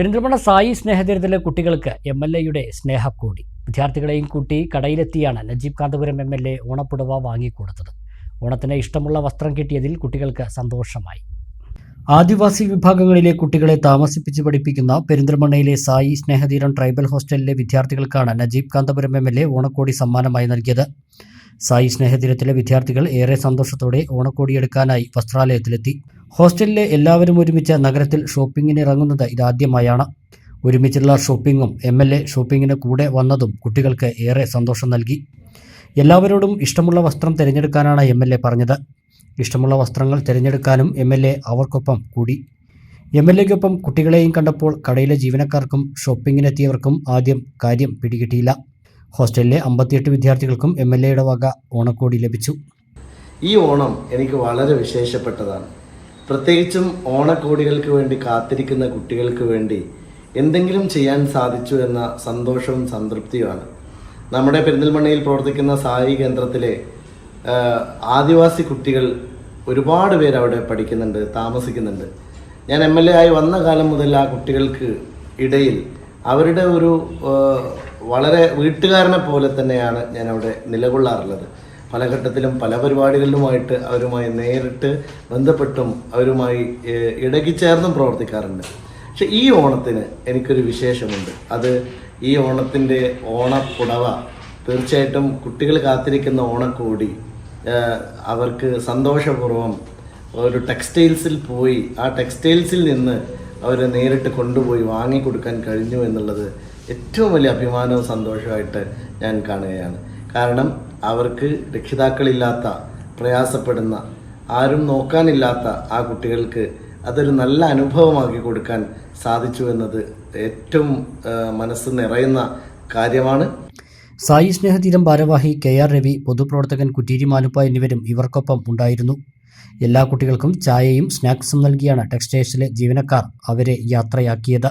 പെരിന്തൽമണ്ണ സായി സ്നേഹതീരത്തിലെ കുട്ടികൾക്ക് M L എയുടെ സ്നേഹക്കോടി. വിദ്യാർത്ഥികളെയും കൂട്ടി കടയിലെത്തിയാണ് Najeeb Kanthapuram M L A ഓണപ്പുടവ വാങ്ങിക്കൊടുത്തത്. ഓണത്തിന് ഇഷ്ടമുള്ള വസ്ത്രം കിട്ടിയതിൽ കുട്ടികൾക്ക് സന്തോഷമായി. ആദിവാസി വിഭാഗങ്ങളിലെ കുട്ടികളെ താമസിപ്പിച്ച് പഠിപ്പിക്കുന്ന പെരിന്തൽമണ്ണയിലെ സായി സ്നേഹതീരം ട്രൈബൽ ഹോസ്റ്റലിലെ വിദ്യാർത്ഥികൾക്കാണ് Najeeb Kanthapuram M L A ഓണക്കോടി സമ്മാനമായി നൽകിയത്. സായി സ്നേഹതീരത്തിലെ വിദ്യാർത്ഥികൾ ഏറെ സന്തോഷത്തോടെ ഓണക്കോടിയെടുക്കാനായി വസ്ത്രാലയത്തിലെത്തി. ഹോസ്റ്റലിലെ എല്ലാവരും ഒരുമിച്ച് നഗരത്തിൽ ഷോപ്പിങ്ങിന് ഇറങ്ങുന്നത് ഇതാദ്യമായാണ്. ഒരുമിച്ചുള്ള ഷോപ്പിങ്ങും എം എൽ എ ഷോപ്പിങ്ങിന് കൂടെ വന്നതും കുട്ടികൾക്ക് ഏറെ സന്തോഷം നൽകി. എല്ലാവരോടും ഇഷ്ടമുള്ള വസ്ത്രം തിരഞ്ഞെടുക്കാനാണ് എം എൽ എ പറഞ്ഞത്. ഇഷ്ടമുള്ള വസ്ത്രങ്ങൾ തിരഞ്ഞെടുക്കാനും എം എൽ എ അവർക്കൊപ്പം കൂടി. എം എൽ എക്കൊപ്പം കുട്ടികളെയും കണ്ടപ്പോൾ കടയിലെ ജീവനക്കാർക്കും ഷോപ്പിങ്ങിനെത്തിയവർക്കും ആദ്യം കാര്യം പിടികിട്ടിയില്ല. ഹോസ്റ്റലിലെ അമ്പത്തിയെട്ട് വിദ്യാർത്ഥികൾക്കും എം എൽ എയുടെ വക ഓണക്കോടി ലഭിച്ചു. ഈ ഓണം എനിക്ക് വളരെ വിശേഷപ്പെട്ടതാണ്. പ്രത്യേകിച്ചും ഓണക്കോടികൾക്ക് വേണ്ടി കാത്തിരിക്കുന്ന കുട്ടികൾക്ക് വേണ്ടി എന്തെങ്കിലും ചെയ്യാൻ സാധിച്ചു എന്ന സന്തോഷവും സംതൃപ്തിയുമാണ്. നമ്മുടെ പെരിന്തൽമണ്ണയിൽ പ്രവർത്തിക്കുന്ന സായി കേന്ദ്രത്തിലെ ആദിവാസി കുട്ടികൾ ഒരുപാട് പേർ അവിടെ പഠിക്കുന്നുണ്ട് താമസിക്കുന്നുണ്ട്. ഞാൻ എം എൽ എ ആയി വന്ന കാലം മുതൽ ആ കുട്ടികൾക്ക് ഇടയിൽ അവരുടെ ഒരു വളരെ വീട്ടുകാരനെ പോലെ തന്നെയാണ് ഞാൻ അവിടെ നിലകൊള്ളാറുള്ളത്. പല ഘട്ടത്തിലും പല പരിപാടികളിലുമായിട്ട് അവരുമായി നേരിട്ട് ബന്ധപ്പെട്ടും അവരുമായി ഇടകിച്ചേർന്നും പ്രവർത്തിക്കാറുണ്ട്. പക്ഷെ ഈ ഓണത്തിന് എനിക്കൊരു വിശേഷമുണ്ട്. അത് ഈ ഓണത്തിന്റെ ഓണപ്പുടവ തീർച്ചയായിട്ടും കുട്ടികൾ കാത്തിരിക്കുന്ന ഓണക്കോടി അവർക്ക് സന്തോഷപൂർവം ഒരു ടെക്സ്റ്റൈൽസിൽ പോയി ആ ടെക്സ്റ്റൈൽസിൽ നിന്ന് അവരെ നേരിട്ട് കൊണ്ടുപോയി വാങ്ങിക്കൊടുക്കാൻ കഴിഞ്ഞു എന്നുള്ളത് ഏറ്റവും വലിയ അഭിമാനവും സന്തോഷമായിട്ട് ഞാൻ കാണുകയാണ്. കാരണം അവർക്ക് രക്ഷിതാക്കളില്ലാത്ത പ്രയാസപ്പെടുന്ന ആരും നോക്കാനില്ലാത്ത ആ കുട്ടികൾക്ക് അതൊരു നല്ല അനുഭവമാക്കി കൊടുക്കാൻ സാധിച്ചു എന്നത് ഏറ്റവും മനസ്സ് നിറയുന്ന കാര്യമാണ്. സായി സ്നേഹതീരം ഭാരവാഹി കെ ആർ രവി പൊതുപ്രവർത്തകൻ കുറ്റീരി മാനുപ്പ എന്നിവരും ഇവർക്കൊപ്പം ഉണ്ടായിരുന്നു. എല്ലാ കുട്ടികൾക്കും ചായയും സ്നാക്സും നൽകിയാണ് ടെക്സ്റ്റൈൽസിലെ ജീവനക്കാർ അവരെ യാത്രയാക്കിയത്.